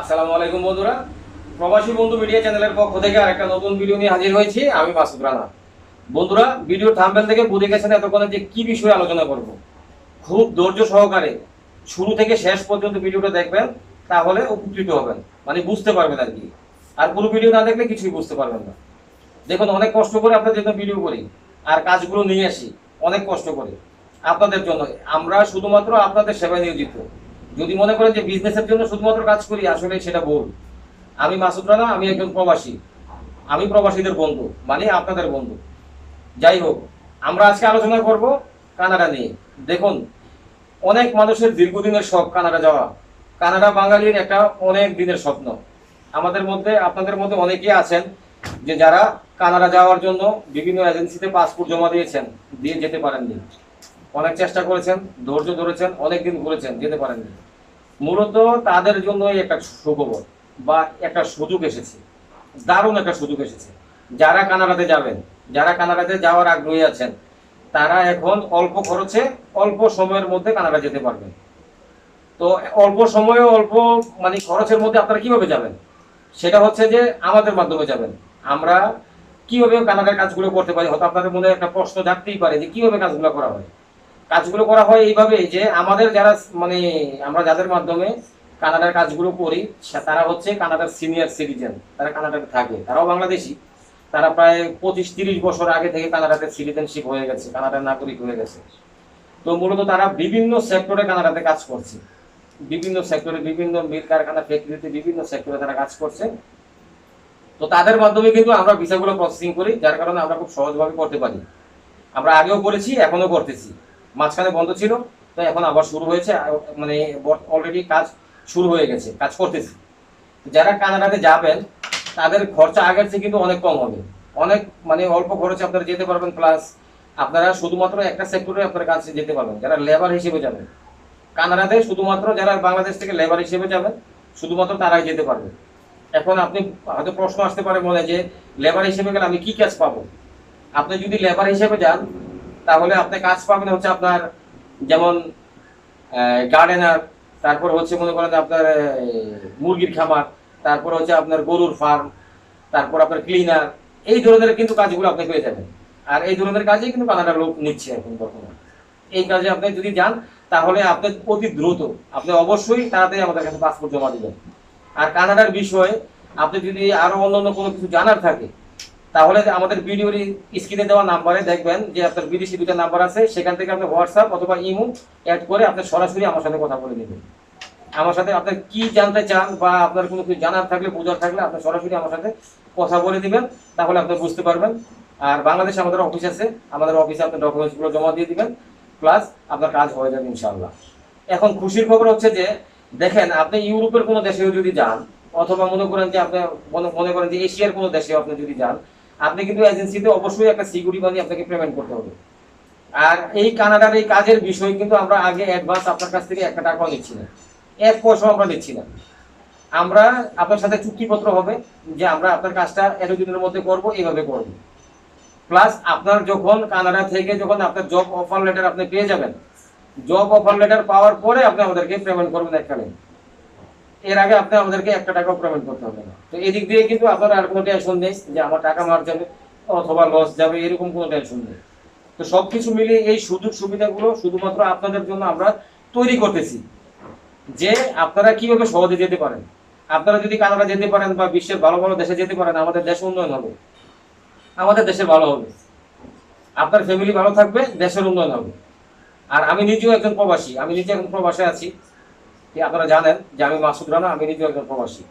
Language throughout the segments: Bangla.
আসসালামু আলাইকুম বন্ধুরা। প্রবাসী বন্ধু মিডিয়া চ্যানেলের পক্ষ থেকে আরেকটা নতুন ভিডিও নিয়ে হাজির হয়েছি। আমি মাসুদ রানা। বন্ধুরা ভিডিও থাম্বেল থেকে বুঝে গেছেন এতক্ষণে যে কি বিষয়ে আলোচনা করব, খুব ধৈর্য সহকারে শুরু থেকে শেষ পর্যন্ত ভিডিওটা দেখবেন, তাহলে উপকৃত হবেন। মানে বুঝতে পারবেন আর কি। আর পুরো ভিডিও না দেখলে কিছুই বুঝতে পারবেন না। দেখুন, অনেক কষ্ট করে আপনাদের জন্য ভিডিও করি, আর কাজগুলো নিয়ে আসি, অনেক কষ্ট করে। আপনাদের জন্য, আমরা শুধুমাত্র আপনাদের সেবায় নিয়োজিত। যদি মনে করেন যে বিজনেসের জন্য শুধুমাত্র কাজ করি আসলে সেটা ভুল। আমি মাসুদ রানা, আমি একজন প্রবাসী। আমি প্রবাসীদের বন্ধু মানে আপনাদের বন্ধু। যাই হোক, আমরা আজকে আলোচনা করব কানাডা নিয়ে। দেখুন, অনেক মানুষের দীর্ঘদিনের শখ কানাডা যাওয়া। কানাডা বাঙালির একটা অনেক দিনের স্বপ্ন। আমাদের মধ্যে, আপনাদের মধ্যে অনেকেই আছেন যে যারা কানাডা যাওয়ার জন্য বিভিন্ন এজেন্সিতে পাসপোর্ট জমা দিয়েছেন, দিয়ে যেতে পারেননি। অনেক চেষ্টা করেছেন, ধৈর্য ধরেছেন, অনেকদিন ঘুরেছেন, যেতে পারেননি। মূলত তাদের জন্যই একটা সুখবর বা একটা সুযোগ এসেছে। দারুণ একটা সুযোগ এসেছে। যারা কানাডাতে যাবেন, যারা কানাডাতে যাওয়ার আগ্রহী আছেন, তারা এখন অল্প খরচে অল্প সময়ের মধ্যে কানাডা যেতে পারবেন। তো অল্প সময়ে অল্প মানে খরচের মধ্যে আপনারা কীভাবে যাবেন? সেটা হচ্ছে যে আমাদের মাধ্যমে যাবেন। আমরা কীভাবে কানাডার কাজগুলো করতে পারি? হয়তো আপনাদের মনে একটা প্রশ্ন জাগতেই পারে যে কীভাবে কাজগুলো করা হয়। কাজগুলো করা হয় এইভাবে যে আমাদের যারা মানে আমরা যাদের মাধ্যমে কানাডার কাজগুলো করি তারা হচ্ছে কানাডার সিনিয়র সিটিজেন, তারা কানাডাতে থাকে। তারাও বাংলাদেশি। তারা প্রায় পঁচিশ তিরিশ বছর আগে থেকে কানাডাতে সিটিজেনশিপ হয়ে গেছে, কানাডার নাগরিক হয়ে গেছে। তো মূলত তারা বিভিন্ন সেক্টরে কানাডাতে কাজ করছে। বিভিন্ন সেক্টরে বিভিন্ন মিল কারখানা ফ্যাক্টরিতে বিভিন্ন সেক্টরে তারা কাজ করছে। তো তাদের মাধ্যমে কিন্তু আমরা ভিসাগুলো প্রসেসিং করি, যার কারণে আমরা খুব সহজভাবে করতে পারি। আমরা আগেও করেছি, এখনও করতেছি। মাঝখানে বন্ধ ছিল, তো এখন আবার শুরু হয়েছে মানে অলরেডি কাজ শুরু হয়ে গেছে, কাজ করতেছি। যারা কানাডাতে যাবেন, তাদের খরচা আগের থেকে কিন্তু অনেক কম হবে। অনেক মানে অল্প খরচে আপনারা যেতে পারবেন প্লাস আপনারা শুধুমাত্র একটা সেক্টরে আপনারা কাছে যেতে পারবেন, যারা লেবার হিসেবে যাবেন। কানাডাতে শুধুমাত্র যারা বাংলাদেশ থেকে লেবার হিসেবে যাবেন, শুধুমাত্র তারাই যেতে পারবে। এখন আপনি হয়তো প্রশ্ন আসতে পারে মনে যে লেবার হিসেবে গেলে আমি কি কাজ পাবো? আপনি যদি লেবার হিসেবে যান তাহলে আপনি কাজ পাবেন হচ্ছে আপনার যেমন গার্ডেনার তারপর হচ্ছে মনে করেন আপনার মুরগির খামার, তারপর হচ্ছে আপনার গরুর ফার্ম তারপর আপনার ক্লিনার এই ধরনের কিন্তু কাজগুলো আপনি পেয়ে যাবেন। আর এই ধরনের কাজেই কিন্তু কানাডার লোক নিচ্ছে এখন বর্তমানে। এই কাজে আপনি যদি যান, তাহলে আপনি অতি দ্রুত, আপনি অবশ্যই তাড়াতাড়ি আমাদের কাছে পাসপোর্ট জমা দেবেন। আর কানাডার বিষয়ে আপনি যদি আরও অন্য কোনো কিছু জানার থাকে তাহলে আমাদের ভিডিওর স্ক্রিনে দেওয়া নাম্বারে দেখবেন যে আপনার বিদেশি দুটো নাম্বার আছে, সেখান থেকে আপনি হোয়াটসঅ্যাপ অথবা ইমো অ্যাড করে আপনি সরাসরি আমার সাথে কথা বলে নেবেন। আমার সাথে আপনি কি জানতে চান বা আপনার কোনো কিছু জানার থাকলে, বোঝার থাকলে আপনি সরাসরি আমার সাথে কথা বলে দিবেন, তাহলে আপনি বুঝতে পারবেন। আর বাংলাদেশে আমাদের অফিস আছে, আমাদের অফিসে আপনি ডকুমেন্টসগুলো জমা দিয়ে দিবেন প্লাস আপনার কাজ হয়ে যাবে ইনশাআল্লাহ। এখন খুশির খবর হচ্ছে যে, দেখেন, আপনি ইউরোপের কোনো দেশেও যদি যান, অথবা মনে করেন যে আপনি মনে করেন যে এশিয়ার কোনো দেশে আপনি যদি যান আপনি কিন্তু এজেন্সিতে অবশ্যই একটা সিকিউরিটি মানি আপনাকে পেমেন্ট করতে হবে। আর এই কানাডার এই কাজের বিষয় কিন্তু আমরা আগে অ্যাডভান্স আপনার কাছ থেকে একটা টাকাও নিচ্ছি না। এক পয়সাও আমরা নিচ্ছি না। আমরা আপনার সাথে চুক্তিপত্র হবে যে আমরা আপনার কাজটা এতদিনের মধ্যে করব, এইভাবে করব। প্লাস আপনার যখন কানাডা থেকে যখন আপনার জব অফার লেটার আপনি পেয়ে যাবেন জব অফার লেটার পাওয়ার পরে আপনি আমাদেরকে পেমেন্ট করবেন এককালীন এর আগে আপনি আমাদেরকে একটা টাকাও পেমেন্ট করতে হবে। না তো এদিক দিয়ে কিন্তু আপনার আর কোনো টেনশন নেই যে আমার টাকা মার যাবে অথবা লস যাবে, এরকম কোনো টেনশন নেই। তো সব কিছু মিলিয়ে এই সুযোগ সুবিধাগুলো শুধুমাত্র আপনাদের জন্য আমরা তৈরি করতেছি। যে আপনারা কীভাবে সহজে যেতে পারেন। আপনারা যদি কানাডা যেতে পারেন বা বিশ্বের ভালো ভালো দেশে যেতে পারেন, আমাদের দেশ উন্নয়ন হবে। আমাদের দেশে ভালো হবে। আপনার ফ্যামিলি ভালো থাকবে, দেশের উন্নয়ন হবে। আর আমি নিজেও একজন প্রবাসী। আমি নিজে এখন প্রবাসে আছি। আপনারা জানেন যে আমি মাসুদ রানা, আমি নিজেও একজন প্রবাসী।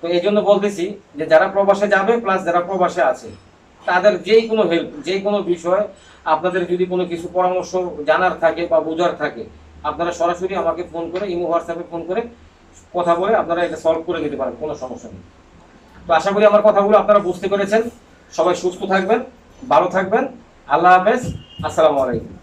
তো এই জন্য বলতেছি যে যারা প্রবাসে যাবে প্লাস যারা প্রবাসে আছে, তাদের যে কোনো হেল্প যে কোনো বিষয় আপনাদের যদি কোনো কিছু পরামর্শ জানার থাকে বা বোঝার থাকে, আপনারা সরাসরি আমাকে ফোন করে, ইমো হোয়াটসঅ্যাপে ফোন করে কথা বলে আপনারা এটা সলভ করে নিতে পারেন, কোনো সমস্যা নেই। তো আশা করি আমার কথাগুলো আপনারা বুঝতে পেরেছেন। সবাই সুস্থ থাকবেন, ভালো থাকবেন। আল্লাহ হাফেজ। আসসালামু আলাইকুম।